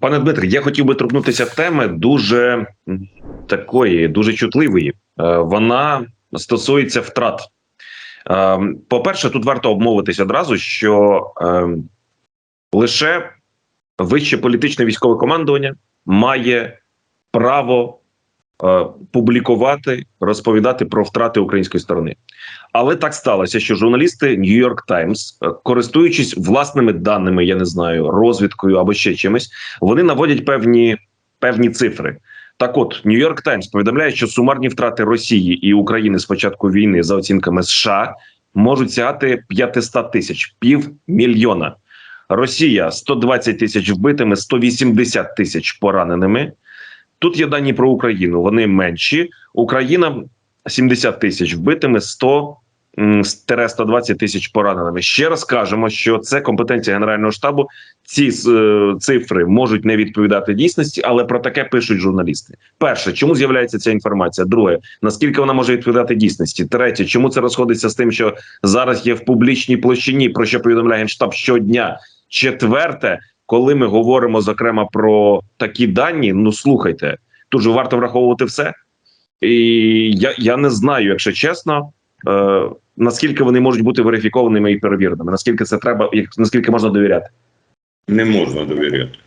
Пане Дмитре, я хотів би торкнутися теми дуже такої, дуже чутливої. Е, Вона стосується втрат. Е, По-перше, тут варто обмовитися одразу, що е, лише вище політичне військове командування має право публікувати, розповідати про втрати української сторони. Але так сталося, що журналісти New York Times, е, користуючись власними даними, я не знаю, розвідкою або ще чимось, вони наводять певні, певні цифри. Так, от New York Times повідомляє, що сумарні втрати Росії і України з початку війни за оцінками США можуть сягати 500 тисяч півмільйона. Росія 120 тисяч вбитими, 180 тисяч пораненими. Тут є дані про Україну. Вони менші. Україна 70 тисяч вбитими, 100 м, 120 тисяч пораненими. Ще раз кажемо, що це компетенція Генерального штабу. Ці е, цифри можуть не відповідати дійсності, але про таке пишуть журналісти. Перше, чому з'являється ця інформація? Друге, наскільки вона може відповідати дійсності? Третє, чому це розходиться з тим, що зараз є в публічній площині, про що повідомляє Генштаб щодня? Четверте, коли ми говоримо зокрема про такі дані, ну слухайте, тут же варто враховувати все. І я, я не знаю, якщо чесно, е, наскільки вони можуть бути верифікованими і перевіреними, наскільки це треба, наскільки можна довіряти. Не можна довіряти.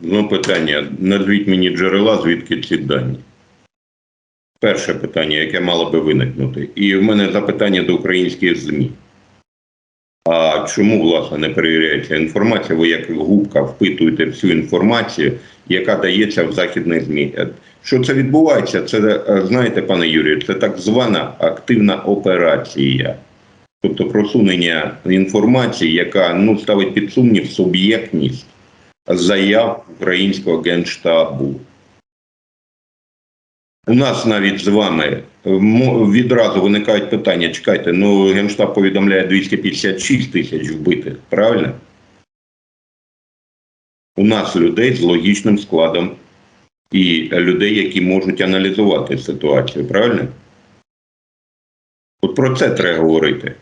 Ну, питання: назвіть мені джерела, звідки ці дані. Перше питання, яке мало би виникнути. І в мене запитання до українських ЗМІ. А чому, власне, не перевіряється інформація? Ви як губка впитуєте всю інформацію, яка дається в західних ЗМІ. Що це відбувається? Це, е, знаєте, пане Юрію, це так звана активна операція. Тобто просунення інформації, яка ну, ставить під сумнів суб'єктність заяв українського генштабу. У нас навіть з вами е, відразу виникають питання: чекайте, ну генштаб повідомляє 256 тисяч вбитих, правильно? У нас людей з логічним складом і людей, які можуть аналізувати ситуацію, правильно? От про це треба говорити.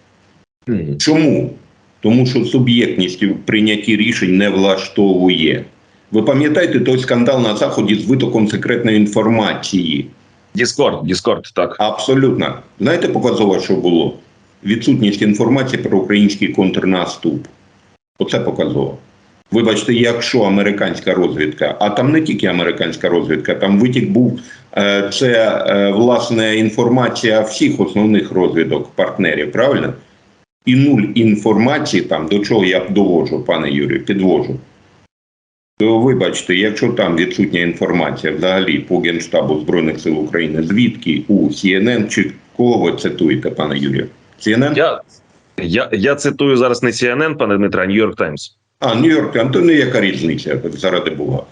Чому? Тому що суб'єктність в прийнятті рішень не влаштовує. Ви пам'ятаєте той скандал на заході з витоком секретної інформації? Діскорд, Діскорд, так. Абсолютно. Знаєте, показово, що було? Відсутність інформації про український контрнаступ. Оце показово. Вибачте, якщо американська розвідка, а там не тільки американська розвідка, там витік був е, це е, власне інформація всіх основних розвідок партнерів, правильно? І нуль інформації там, до чого я довожу, пане Юрію, підвожу. То вибачте, якщо там відсутня інформація взагалі по Генштабу Збройних сил України, звідки у CNN чи кого ви цитуєте, пане Юрію? CNN? Я, я, я цитую зараз не CNN, пане Дмитре, а New York Times. А, Нью-Йорк, там то не яка різниця, заради Бога.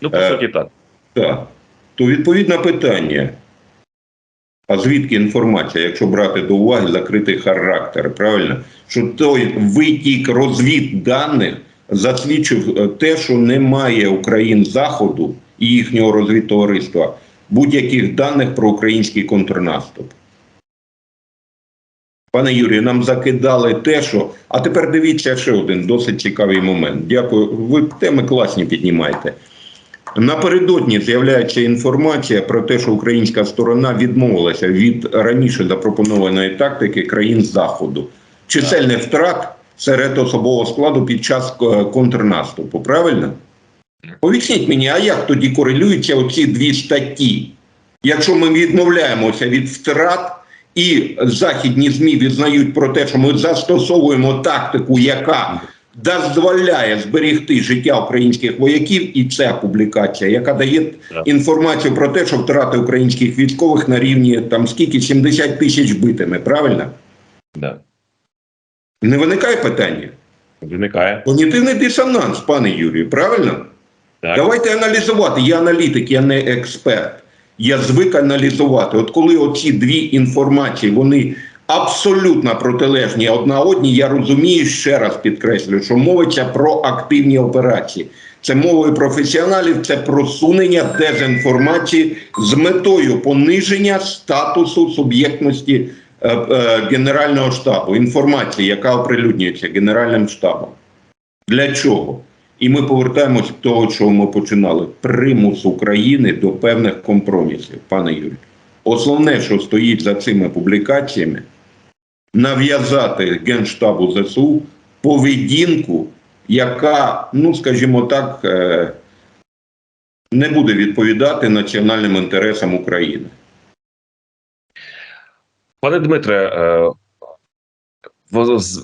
Ну, по Е, суті, так. Так. То відповідне питання. А звідки інформація, якщо брати до уваги закритий характер, правильно? Що той витік розвідданих засвідчив е, те, що немає Україн Заходу і їхнього розвідтовариства будь-яких даних про український контрнаступ. Пане Юрію, нам закидали те, що. А тепер дивіться ще один досить цікавий момент. Дякую. Ви теми класні піднімаєте. Напередодні з'являється інформація про те, що українська сторона відмовилася від раніше запропонованої тактики країн Заходу. Чисельних втрат серед особового складу під час е, контрнаступу. Правильно? Поясніть мені, а як тоді корелюються оці дві статті? Якщо ми відмовляємося від втрат, і західні ЗМІ відзнають про те, що ми застосовуємо тактику, яка дозволяє зберегти життя українських вояків, і ця публікація, яка дає інформацію про те, що втрати українських військових на рівні там скільки 70 тисяч битими, правильно? Да. Не виникає питання? Виникає. Когнітивний дисонанс, пане Юрію, правильно? Так. Давайте аналізувати. Я аналітик, я не експерт. Я звик аналізувати. От коли оці дві інформації, вони абсолютно протилежні одна одній, я розумію, ще раз підкреслюю, що мовиться про активні операції. Це мовою професіоналів, це просунення дезінформації з метою пониження статусу суб'єктності Генерального штабу, інформації, яка оприлюднюється Генеральним штабом. Для чого? І ми повертаємось до того, що ми починали. Примус України до певних компромісів, пане Юрію. Основне, що стоїть за цими публікаціями, нав'язати Генштабу ЗСУ поведінку, яка, ну скажімо так, е, не буде відповідати національним інтересам України. Пане Дмитре, е,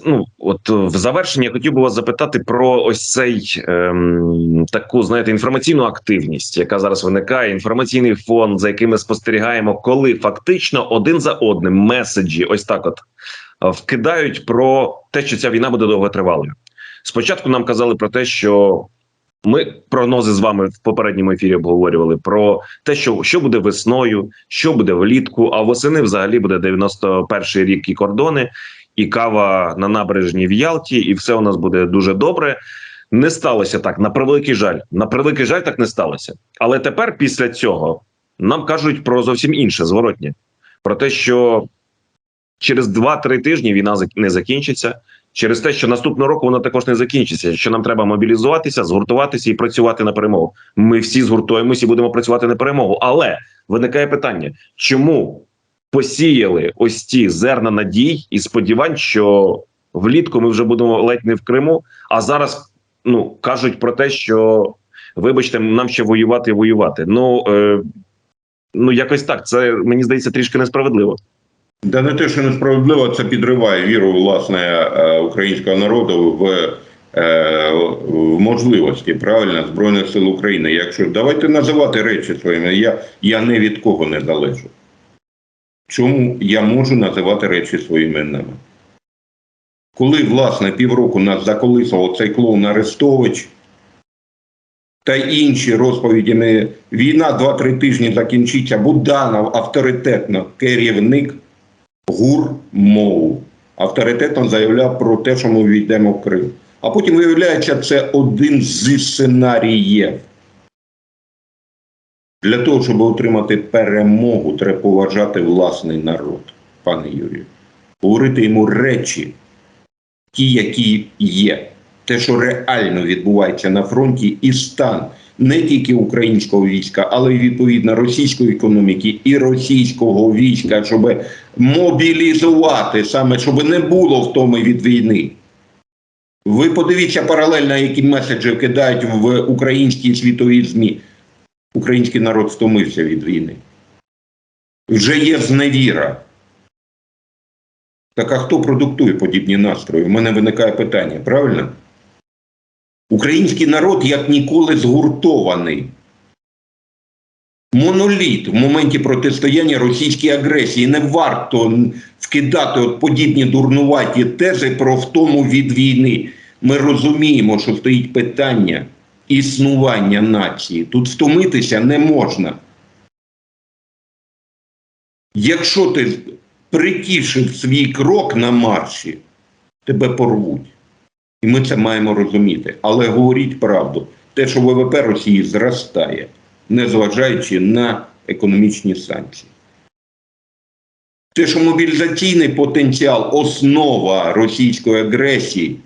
ну, от в завершення я хотів би вас запитати про ось цей ем, таку, знаєте, інформаційну активність, яка зараз виникає, інформаційний фон, за яким ми спостерігаємо, коли фактично один за одним меседжі, ось так, от е, вкидають про те, що ця війна буде довготривалою. Спочатку нам казали про те, що ми прогнози з вами в попередньому ефірі обговорювали про те, що, що буде весною, що буде влітку, а восени взагалі буде 91-й рік і кордони, і кава на набережні в Ялті, і все у нас буде дуже добре. Не сталося так. На превеликий жаль. На превеликий жаль, так не сталося. Але тепер, після цього, нам кажуть про зовсім інше зворотнє: про те, що через 2-3 тижні війна не закінчиться. Через те, що наступного року вона також не закінчиться, що нам треба мобілізуватися, згуртуватися і працювати на перемогу. Ми всі згуртуємося і будемо працювати на перемогу. Але виникає питання: чому посіяли ось ті зерна надій і сподівань, що влітку ми вже будемо ледь не в Криму, а зараз ну кажуть про те, що вибачте, нам ще воювати і воювати. Ну е, ну якось так. Це мені здається трішки несправедливо. Да не те, що несправедливо, це підриває віру власне е, українського народу в, е, в можливості правильно збройних сил України. Якщо давайте називати речі своїми, я, я не від кого не залежу. Чому я можу називати речі своїми іменами? Коли власне півроку нас заколисував цей клоун Арестович та інші розповіді, війна 2-3 тижні закінчиться, Буданов авторитетно керівник ГУР МОУ авторитетно заявляв про те, що ми війдемо в Крим. А потім виявляється, це один зі сценаріїв. Для того, щоб отримати перемогу, треба поважати власний народ, пане Юрію. Говорити йому речі, ті, які є. Те, що реально відбувається на фронті, і стан не тільки українського війська, але й відповідно російської економіки і російського війська, щоб мобілізувати саме, щоб не було втоми від війни. Ви подивіться паралельно, які меседжі кидають в українські світові ЗМІ. Український народ втомився від війни. Вже є зневіра. Так а хто продуктує подібні настрої? У мене виникає питання, правильно? Український народ як ніколи згуртований. Моноліт в моменті протистояння російській агресії. Не варто вкидати от подібні дурнуваті тези про втому від війни. Ми розуміємо, що стоїть питання існування нації. Тут втомитися не можна. Якщо ти притішив свій крок на марші, тебе порвуть. І ми це маємо розуміти. Але говоріть правду, те, що ВВП Росії зростає, незважаючи на економічні санкції. Те, що мобілізаційний потенціал, основа російської агресії,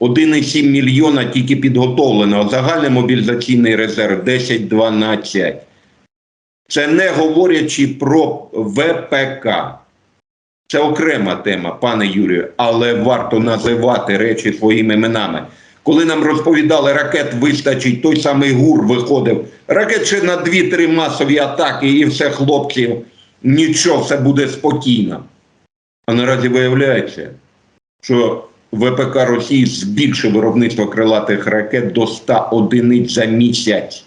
1,7 мільйона тільки підготовлено, загальний мобілізаційний резерв 10-12. Це не говорячи про ВПК. Це окрема тема, пане Юрію, але варто називати речі своїми іменами. Коли нам розповідали, ракет вистачить, той самий ГУР виходив. Ракет ще на 2-3 масові атаки і все, хлопці, нічого, все буде спокійно. А наразі виявляється, що ВПК Росії збільшив виробництво крилатих ракет до 100 одиниць за місяць.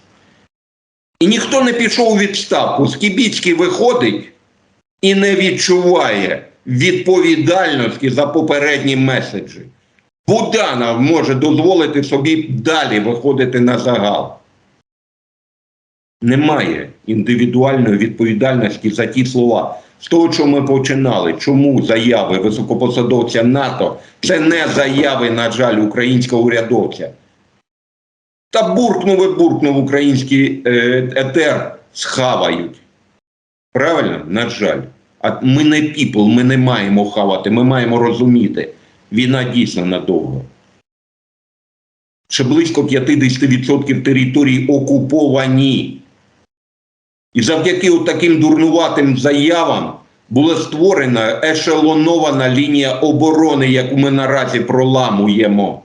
І ніхто не пішов у відставку. Скібіцький виходить і не відчуває відповідальності за попередні меседжі. Буданов може дозволити собі далі виходити на загал. Немає індивідуальної відповідальності за ті слова. З того, що ми починали, чому заяви високопосадовця НАТО це не заяви, на жаль, українського урядовця. Та буркнув і буркнув український е, етер, схавають. Правильно? На жаль. А ми не піпл, ми не маємо хавати, ми маємо розуміти. Війна дійсно надовго. що близько 50% територій окуповані. І завдяки таким дурнуватим заявам була створена ешелонована лінія оборони, яку ми наразі проламуємо.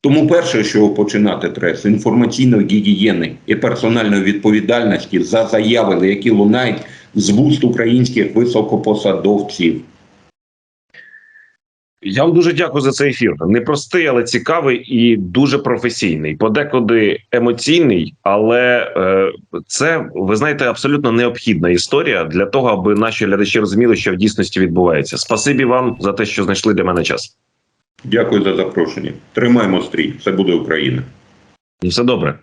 Тому перше, що починати треба з інформаційної гігієни і персональної відповідальності за заяви, які лунають з вуст українських високопосадовців. Я вам дуже дякую за цей ефір. Непростий, але цікавий і дуже професійний. Подекуди емоційний, але е, це ви знаєте абсолютно необхідна історія для того, аби наші глядачі розуміли, що в дійсності відбувається. Спасибі вам за те, що знайшли для мене час. Дякую за запрошення. Тримаємо стрій. Це буде Україна. І все добре.